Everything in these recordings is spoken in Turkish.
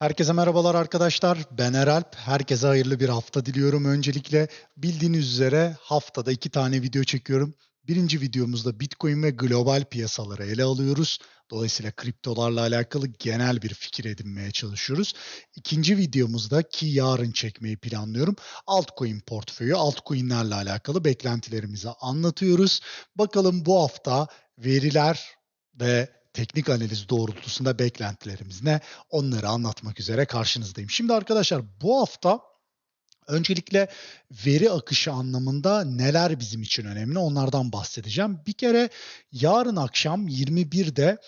Herkese merhabalar arkadaşlar. Ben Eralp. Herkese hayırlı bir hafta diliyorum öncelikle. Bildiğiniz üzere haftada iki tane video çekiyorum. Birinci videomuzda Bitcoin ve global piyasaları ele alıyoruz. Dolayısıyla kriptolarla alakalı genel bir fikir edinmeye çalışıyoruz. İkinci videomuzda ki yarın çekmeyi planlıyorum. Altcoin portföyü, altcoin'lerle alakalı beklentilerimizi anlatıyoruz. Bakalım bu hafta veriler ve teknik analiz doğrultusunda beklentilerimiz ne? Onları anlatmak üzere karşınızdayım. Şimdi arkadaşlar bu hafta öncelikle veri akışı anlamında neler bizim için önemli onlardan bahsedeceğim. Bir kere yarın akşam 21'de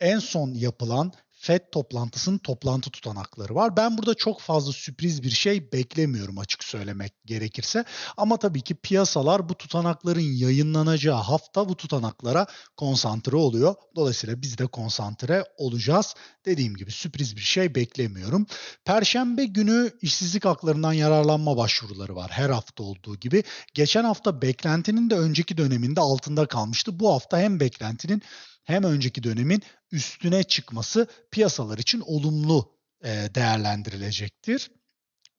en son yapılan FED toplantısının toplantı tutanakları var. Ben burada çok fazla sürpriz bir şey beklemiyorum açık söylemek gerekirse. Ama tabii ki piyasalar bu tutanakların yayınlanacağı hafta bu tutanaklara konsantre oluyor. Dolayısıyla biz de konsantre olacağız. Dediğim gibi sürpriz bir şey beklemiyorum. Perşembe günü işsizlik haklarından yararlanma başvuruları var her hafta olduğu gibi. Geçen hafta beklentinin de önceki döneminde altında kalmıştı. Bu hafta hem beklentinin hem önceki dönemin üstüne çıkması piyasalar için olumlu değerlendirilecektir.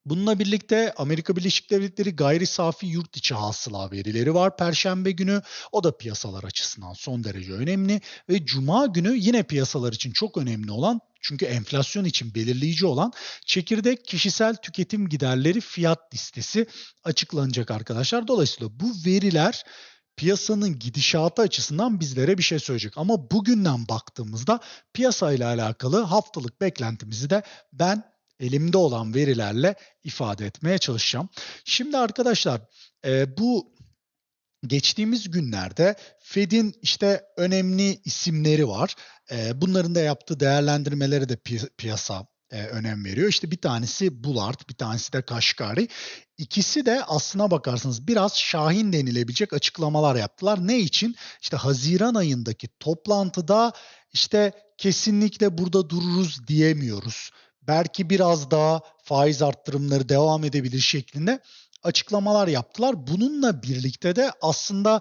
Bununla birlikte Amerika Birleşik Devletleri gayri safi yurt içi hasıla verileri var Perşembe günü. O da piyasalar açısından son derece önemli ve Cuma günü yine piyasalar için çok önemli olan çünkü enflasyon için belirleyici olan çekirdek kişisel tüketim giderleri fiyat listesi açıklanacak arkadaşlar. Dolayısıyla bu veriler piyasanın gidişatı açısından bizlere bir şey söyleyecek. Ama bugünden baktığımızda piyasayla alakalı haftalık beklentimizi de ben elimde olan verilerle ifade etmeye çalışacağım. Şimdi arkadaşlar e, bu geçtiğimiz günlerde Fed'in işte önemli isimleri var. E, bunların da yaptığı değerlendirmeleri de pi- piyasa e, önem veriyor. İşte bir tanesi Bullard, bir tanesi de Kaşgari. İkisi de aslına bakarsanız biraz şahin denilebilecek açıklamalar yaptılar. Ne için? İşte Haziran ayındaki toplantıda işte kesinlikle burada dururuz diyemiyoruz. Belki biraz daha faiz arttırımları devam edebilir şeklinde açıklamalar yaptılar. Bununla birlikte de aslında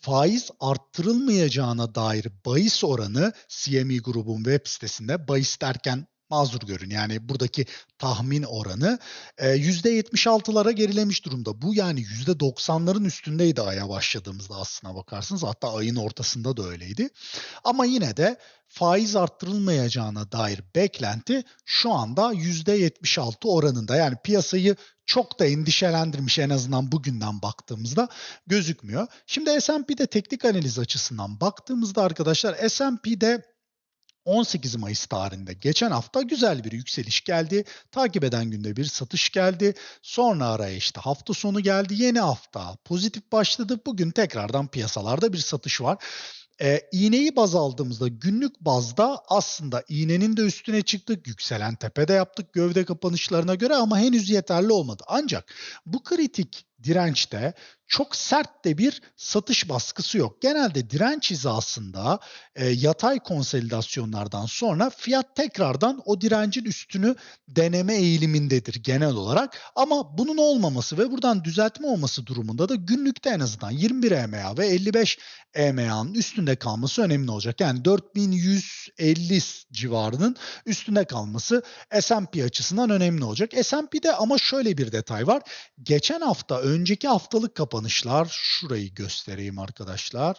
faiz arttırılmayacağına dair bahis oranı CME grubun web sitesinde bahis derken mazur görün. Yani buradaki tahmin oranı e, %76'lara gerilemiş durumda. Bu yani %90'ların üstündeydi aya başladığımızda aslına bakarsınız. Hatta ayın ortasında da öyleydi. Ama yine de faiz arttırılmayacağına dair beklenti şu anda %76 oranında. Yani piyasayı çok da endişelendirmiş en azından bugünden baktığımızda gözükmüyor. Şimdi S&P'de teknik analiz açısından baktığımızda arkadaşlar S&P'de 18 Mayıs tarihinde geçen hafta güzel bir yükseliş geldi. Takip eden günde bir satış geldi. Sonra araya işte hafta sonu geldi. Yeni hafta pozitif başladı. Bugün tekrardan piyasalarda bir satış var. E, iğneyi baz aldığımızda günlük bazda aslında iğnenin de üstüne çıktık. Yükselen tepede yaptık gövde kapanışlarına göre ama henüz yeterli olmadı. Ancak bu kritik dirençte çok sert de bir satış baskısı yok. Genelde direnç hizasında e, yatay konsolidasyonlardan sonra fiyat tekrardan o direncin üstünü deneme eğilimindedir genel olarak. Ama bunun olmaması ve buradan düzeltme olması durumunda da günlükte en azından 21 EMA ve 55 EMA'nın üstünde kalması önemli olacak. Yani 4150 civarının üstünde kalması S&P açısından önemli olacak. S&P'de ama şöyle bir detay var. Geçen hafta önceki haftalık kapanışlar şurayı göstereyim arkadaşlar.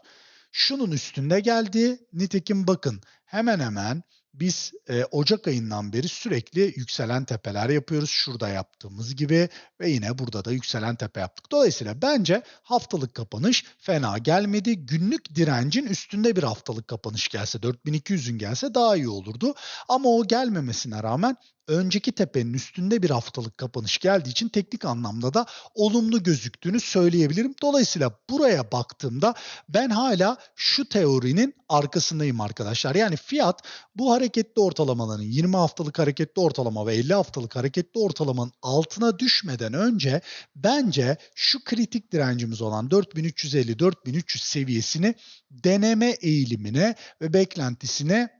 Şunun üstünde geldi. Nitekim bakın hemen hemen biz e, Ocak ayından beri sürekli yükselen tepeler yapıyoruz. Şurada yaptığımız gibi ve yine burada da yükselen tepe yaptık. Dolayısıyla bence haftalık kapanış fena gelmedi. Günlük direncin üstünde bir haftalık kapanış gelse 4200'ün gelse daha iyi olurdu. Ama o gelmemesine rağmen önceki tepenin üstünde bir haftalık kapanış geldiği için teknik anlamda da olumlu gözüktüğünü söyleyebilirim. Dolayısıyla buraya baktığımda ben hala şu teorinin arkasındayım arkadaşlar. Yani fiyat bu hareketli ortalamaların 20 haftalık hareketli ortalama ve 50 haftalık hareketli ortalamanın altına düşmeden önce bence şu kritik direncimiz olan 4350-4300 seviyesini deneme eğilimine ve beklentisine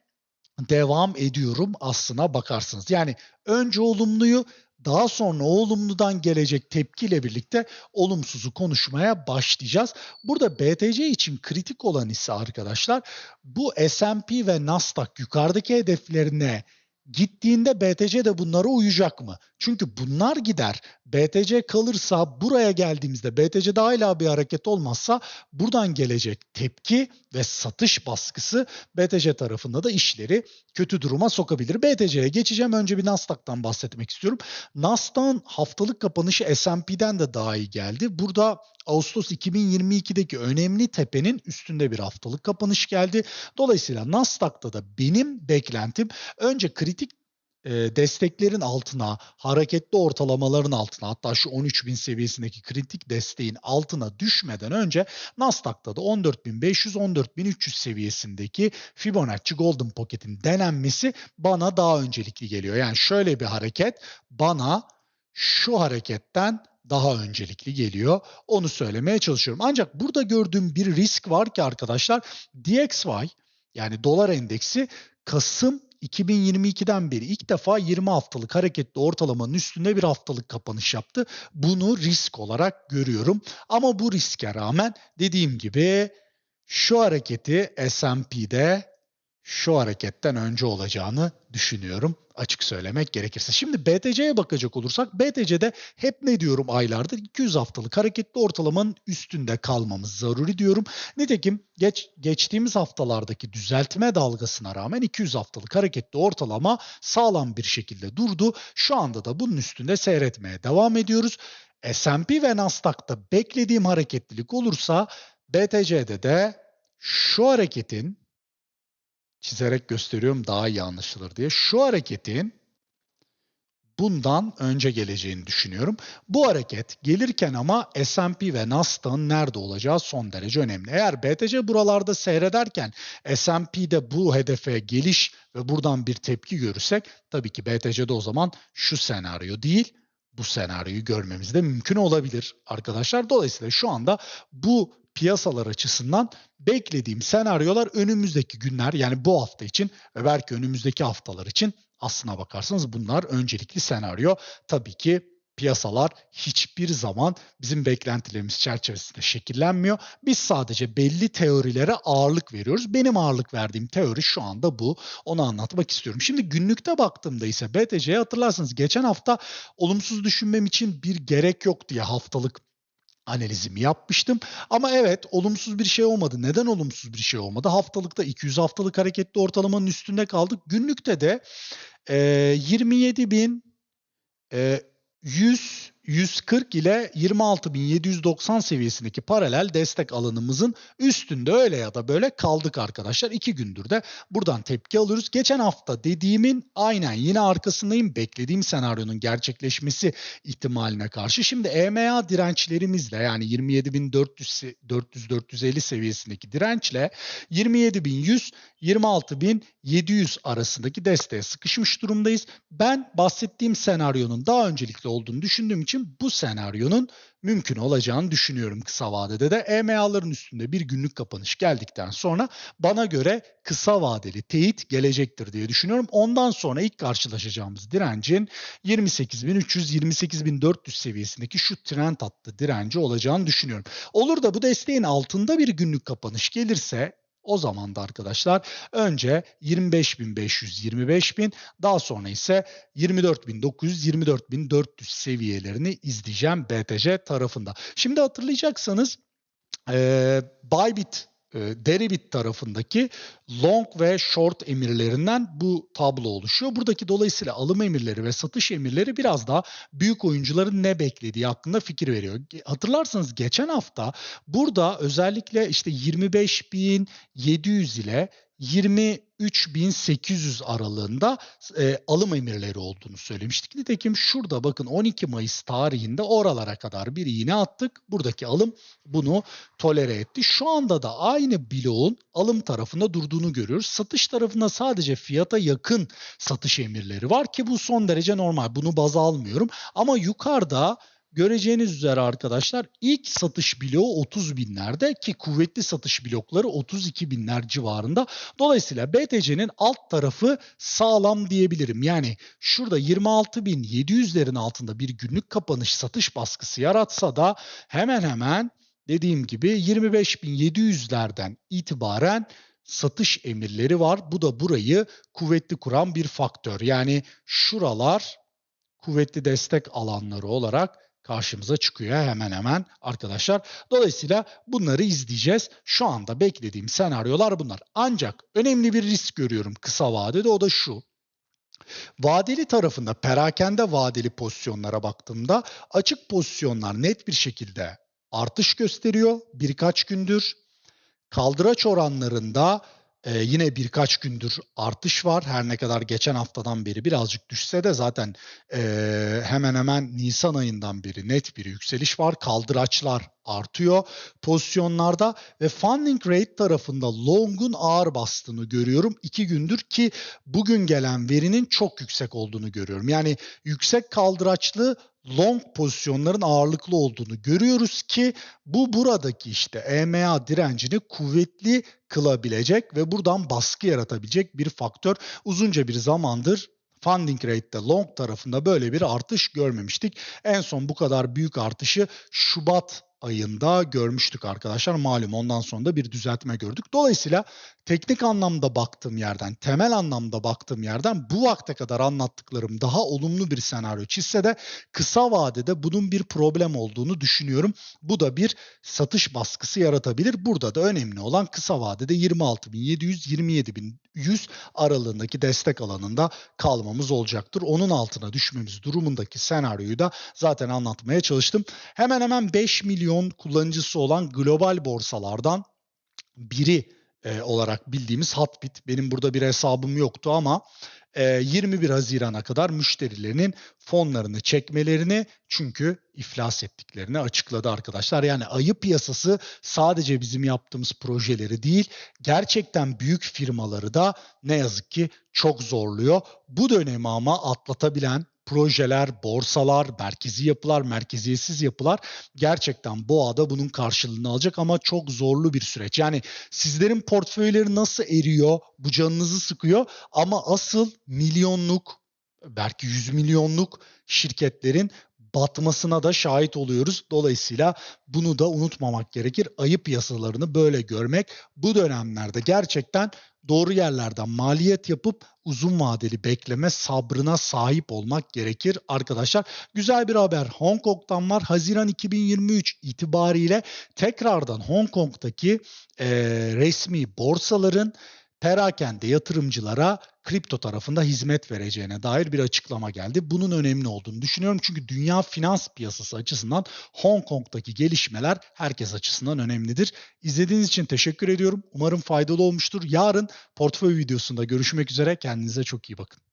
devam ediyorum aslına bakarsınız. Yani önce olumluyu daha sonra o olumludan gelecek tepkiyle birlikte olumsuzu konuşmaya başlayacağız. Burada BTC için kritik olan ise arkadaşlar bu S&P ve Nasdaq yukarıdaki hedeflerine Gittiğinde BTC de bunlara uyacak mı? Çünkü bunlar gider. BTC kalırsa buraya geldiğimizde BTC'de hala bir hareket olmazsa buradan gelecek tepki ve satış baskısı BTC tarafında da işleri kötü duruma sokabilir. BTC'ye geçeceğim. Önce bir Nasdaq'tan bahsetmek istiyorum. Nasdaq'ın haftalık kapanışı S&P'den de daha iyi geldi. Burada Ağustos 2022'deki önemli tepenin üstünde bir haftalık kapanış geldi. Dolayısıyla Nasdaq'ta da benim beklentim önce kritik e, desteklerin altına, hareketli ortalamaların altına hatta şu 13.000 seviyesindeki kritik desteğin altına düşmeden önce Nasdaq'ta da 14.500-14.300 seviyesindeki Fibonacci Golden Pocket'in denenmesi bana daha öncelikli geliyor. Yani şöyle bir hareket bana şu hareketten daha öncelikli geliyor. Onu söylemeye çalışıyorum. Ancak burada gördüğüm bir risk var ki arkadaşlar DXY yani dolar endeksi Kasım 2022'den beri ilk defa 20 haftalık hareketli ortalamanın üstünde bir haftalık kapanış yaptı. Bunu risk olarak görüyorum. Ama bu riske rağmen dediğim gibi şu hareketi S&P'de şu hareketten önce olacağını düşünüyorum açık söylemek gerekirse. Şimdi BTC'ye bakacak olursak BTC'de hep ne diyorum aylardır 200 haftalık hareketli ortalamanın üstünde kalmamız zaruri diyorum. Nitekim geç, geçtiğimiz haftalardaki düzeltme dalgasına rağmen 200 haftalık hareketli ortalama sağlam bir şekilde durdu. Şu anda da bunun üstünde seyretmeye devam ediyoruz. S&P ve Nasdaq'ta beklediğim hareketlilik olursa BTC'de de şu hareketin çizerek gösteriyorum daha iyi anlaşılır diye. Şu hareketin bundan önce geleceğini düşünüyorum. Bu hareket gelirken ama S&P ve Nasdaq'ın nerede olacağı son derece önemli. Eğer BTC buralarda seyrederken S&P'de bu hedefe geliş ve buradan bir tepki görürsek tabii ki BTC'de o zaman şu senaryo değil bu senaryoyu görmemiz de mümkün olabilir arkadaşlar. Dolayısıyla şu anda bu piyasalar açısından beklediğim senaryolar önümüzdeki günler yani bu hafta için ve belki önümüzdeki haftalar için aslına bakarsanız bunlar öncelikli senaryo. Tabii ki piyasalar hiçbir zaman bizim beklentilerimiz çerçevesinde şekillenmiyor. Biz sadece belli teorilere ağırlık veriyoruz. Benim ağırlık verdiğim teori şu anda bu. Onu anlatmak istiyorum. Şimdi günlükte baktığımda ise BTC'ye hatırlarsınız geçen hafta olumsuz düşünmem için bir gerek yok diye haftalık analizimi yapmıştım. Ama evet olumsuz bir şey olmadı. Neden olumsuz bir şey olmadı? Haftalıkta 200 haftalık hareketli ortalamanın üstünde kaldık. Günlükte de e, 27 bin e, 100 140 ile 26.790 seviyesindeki paralel destek alanımızın üstünde öyle ya da böyle kaldık arkadaşlar. İki gündür de buradan tepki alıyoruz. Geçen hafta dediğimin aynen yine arkasındayım. Beklediğim senaryonun gerçekleşmesi ihtimaline karşı. Şimdi EMA dirençlerimizle yani 27.400-450 seviyesindeki dirençle 27.100 26.700 arasındaki desteğe sıkışmış durumdayız. Ben bahsettiğim senaryonun daha öncelikli olduğunu düşündüğüm için için bu senaryonun mümkün olacağını düşünüyorum kısa vadede de. EMA'ların üstünde bir günlük kapanış geldikten sonra bana göre kısa vadeli teyit gelecektir diye düşünüyorum. Ondan sonra ilk karşılaşacağımız direncin 28.300-28.400 seviyesindeki şu trend hattı direnci olacağını düşünüyorum. Olur da bu desteğin altında bir günlük kapanış gelirse o zaman da arkadaşlar önce 25.500, 25.000 daha sonra ise 24.900, 24.400 seviyelerini izleyeceğim BTC tarafında. Şimdi hatırlayacaksanız e, Bybit Deribit tarafındaki long ve short emirlerinden bu tablo oluşuyor. Buradaki dolayısıyla alım emirleri ve satış emirleri biraz daha büyük oyuncuların ne beklediği hakkında fikir veriyor. Hatırlarsanız geçen hafta burada özellikle işte 25.700 ile 23.800 aralığında e, alım emirleri olduğunu söylemiştik. Nitekim şurada bakın 12 Mayıs tarihinde oralara kadar bir iğne attık. Buradaki alım bunu tolere etti. Şu anda da aynı bloğun alım tarafında durduğunu görüyoruz. Satış tarafında sadece fiyata yakın satış emirleri var ki bu son derece normal. Bunu baz almıyorum. Ama yukarıda Göreceğiniz üzere arkadaşlar ilk satış bloğu 30 binlerde ki kuvvetli satış blokları 32 binler civarında. Dolayısıyla BTC'nin alt tarafı sağlam diyebilirim. Yani şurada 26.700'lerin altında bir günlük kapanış satış baskısı yaratsa da hemen hemen dediğim gibi 25.700'lerden itibaren satış emirleri var. Bu da burayı kuvvetli kuran bir faktör. Yani şuralar kuvvetli destek alanları olarak karşımıza çıkıyor hemen hemen arkadaşlar. Dolayısıyla bunları izleyeceğiz. Şu anda beklediğim senaryolar bunlar. Ancak önemli bir risk görüyorum kısa vadede o da şu. Vadeli tarafında perakende vadeli pozisyonlara baktığımda açık pozisyonlar net bir şekilde artış gösteriyor birkaç gündür. Kaldıraç oranlarında e, yine birkaç gündür artış var. Her ne kadar geçen haftadan beri birazcık düşse de zaten e, hemen hemen Nisan ayından beri net bir yükseliş var. Kaldıraçlar artıyor pozisyonlarda ve funding rate tarafında long'un ağır bastığını görüyorum. iki gündür ki bugün gelen verinin çok yüksek olduğunu görüyorum. Yani yüksek kaldıraçlı long pozisyonların ağırlıklı olduğunu görüyoruz ki bu buradaki işte EMA direncini kuvvetli kılabilecek ve buradan baskı yaratabilecek bir faktör. Uzunca bir zamandır funding rate'de long tarafında böyle bir artış görmemiştik. En son bu kadar büyük artışı Şubat ayında görmüştük arkadaşlar. Malum ondan sonra da bir düzeltme gördük. Dolayısıyla teknik anlamda baktığım yerden, temel anlamda baktığım yerden bu vakte kadar anlattıklarım daha olumlu bir senaryo çizse de kısa vadede bunun bir problem olduğunu düşünüyorum. Bu da bir satış baskısı yaratabilir. Burada da önemli olan kısa vadede 26.700-27.100 aralığındaki destek alanında kalmamız olacaktır. Onun altına düşmemiz durumundaki senaryoyu da zaten anlatmaya çalıştım. Hemen hemen 5 milyon kullanıcısı olan global borsalardan biri e, olarak bildiğimiz Hatbit. Benim burada bir hesabım yoktu ama e, 21 Haziran'a kadar müşterilerinin fonlarını çekmelerini çünkü iflas ettiklerini açıkladı arkadaşlar. Yani ayı piyasası sadece bizim yaptığımız projeleri değil gerçekten büyük firmaları da ne yazık ki çok zorluyor. Bu dönemi ama atlatabilen projeler, borsalar, merkezi yapılar, merkeziyetsiz yapılar gerçekten boğada bunun karşılığını alacak ama çok zorlu bir süreç. Yani sizlerin portföyleri nasıl eriyor, bu canınızı sıkıyor ama asıl milyonluk belki yüz milyonluk şirketlerin batmasına da şahit oluyoruz. Dolayısıyla bunu da unutmamak gerekir. Ayı piyasalarını böyle görmek bu dönemlerde gerçekten doğru yerlerden maliyet yapıp uzun vadeli bekleme sabrına sahip olmak gerekir arkadaşlar. Güzel bir haber Hong Kong'dan var. Haziran 2023 itibariyle tekrardan Hong Kong'daki e, resmi borsaların perakende yatırımcılara kripto tarafında hizmet vereceğine dair bir açıklama geldi. Bunun önemli olduğunu düşünüyorum çünkü dünya finans piyasası açısından Hong Kong'daki gelişmeler herkes açısından önemlidir. İzlediğiniz için teşekkür ediyorum. Umarım faydalı olmuştur. Yarın portföy videosunda görüşmek üzere. Kendinize çok iyi bakın.